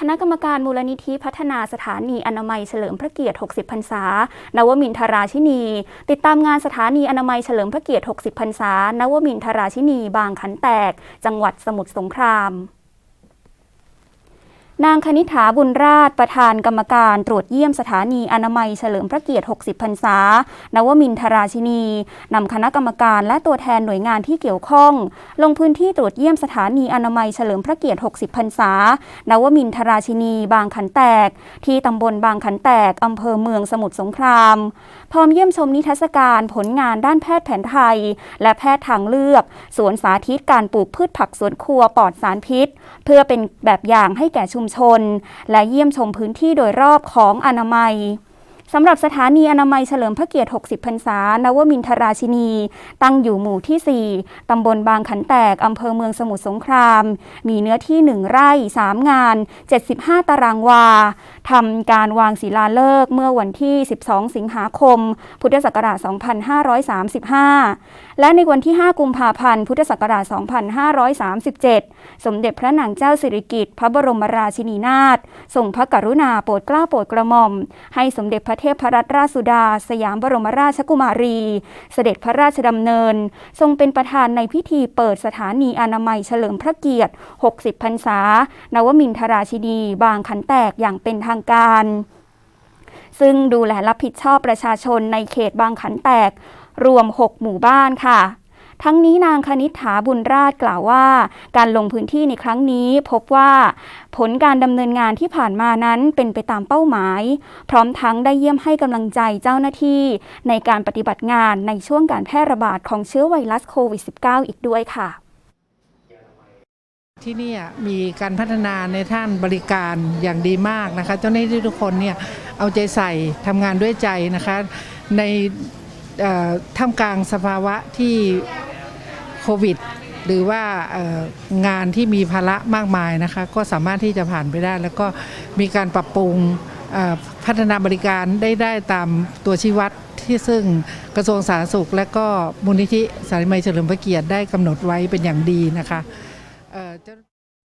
คณะกรรมการมูลนิธิพัฒนาสถานีอนามัยเฉลิมพระเกียรติ 60 พรรษา นวมินทราชินี ติดตามงานสถานีอนามัยเฉลิมพระเกียรติ 60 พรรษา นวมินทราชินี บางขันแตก จังหวัดสมุทรสงคราม นางคณิษฐาบุญราชประธานกรรมการตรวจเยี่ยมสถานีอนามัยเฉลิมพระเกียรติ 60 พรรษา นวมินทราชินี นำคณะกรรมการและตัวแทนหน่วยงานที่เกี่ยวข้อง ลงพื้นที่ตรวจเยี่ยมสถานีอนามัยเฉลิมพระเกียรติ 60 พรรษา นวมินทราชินี บางขันแตก ที่ตำบลบางขันแตก อำเภอเมืองสมุทรสงคราม พร้อมเยี่ยมชมนิทรรศการผลงานด้านแพทย์แผนไทย และแพทย์ทางเลือก สวนสาธิตการปลูกพืชผักสวนครัวปลอดสารพิษ เพื่อเป็นแบบอย่างให้แก่ชุมชน และเยี่ยมชมพื้นที่โดยรอบของอนามัย สำหรับสถานีอนามัยเฉลิมพระเกียรติ 60 พรรษา นวมินทราชินี ตั้งอยู่หมู่ที่ 4 ตำบลบางขันแตก อำเภอเมืองสมุทรสงคราม มีเนื้อที่ 1 ไร่ 3 งาน 75 ตารางวา ทำการวางศิลาฤกษ์เมื่อวันที่ 12 สิงหาคม พุทธศักราช 2535 และในวันที่ 5 กุมภาพันธ์ พุทธศักราช 2537 สมเด็จพระนางเจ้าสิริกิติ์ พระบรมราชินีนาถ ทรงพระกรุณาโปรดเกล้าโปรดกระหม่อม ให้สมเด็จพระเททพรัตนราชสุดา สยามบรมราชกุมารี เสด็จพระราชดำเนิน ทรงเป็นประธานในพิธีเปิดสถานีอนามัยเฉลิมพระเกียรติ 60 พรรษา นวมินทราชินี บางขันแตกอย่างเป็นทางการซึ่งดูแลรับผิดชอบประชาชนในเขตบางขันแตก รวม 6 หมู่บ้านค่ะ ทั้งนี้นางคณิษฐาบุญราชกล่าวว่า การลงพื้นที่ในครั้งนี้พบว่า ผลการดำเนินงานที่ผ่านมานั้นเป็นไปตามเป้าหมาย พร้อมทั้งได้เยี่ยมให้กำลังใจเจ้าหน้าที่ ในการปฏิบัติงานในช่วงการแพร่ระบาดของเชื้อไวรัสโควิด -19 อีกด้วยค่ะที่นี่มีการพัฒนาในท่านบริการอย่างดีมากนะคะ เจ้าหน้าที่ทุกคนเนี่ยเอาใจใส่ทำงานด้วยใจนะคะ ในท่ามกลางสภาวะที่ โควิด หรือว่างานที่มีภาระมากมายนะคะ ก็สามารถที่จะผ่านไปได้ แล้วก็มีการปรับปรุงพัฒนาบริการได้ได้ตามตัวชี้วัดที่ซึ่งกระทรวงสาธารณสุข และก็มูลนิธิสาริมัยเฉลิมพระเกียรติได้กำหนดไว้เป็นอย่างดีนะคะ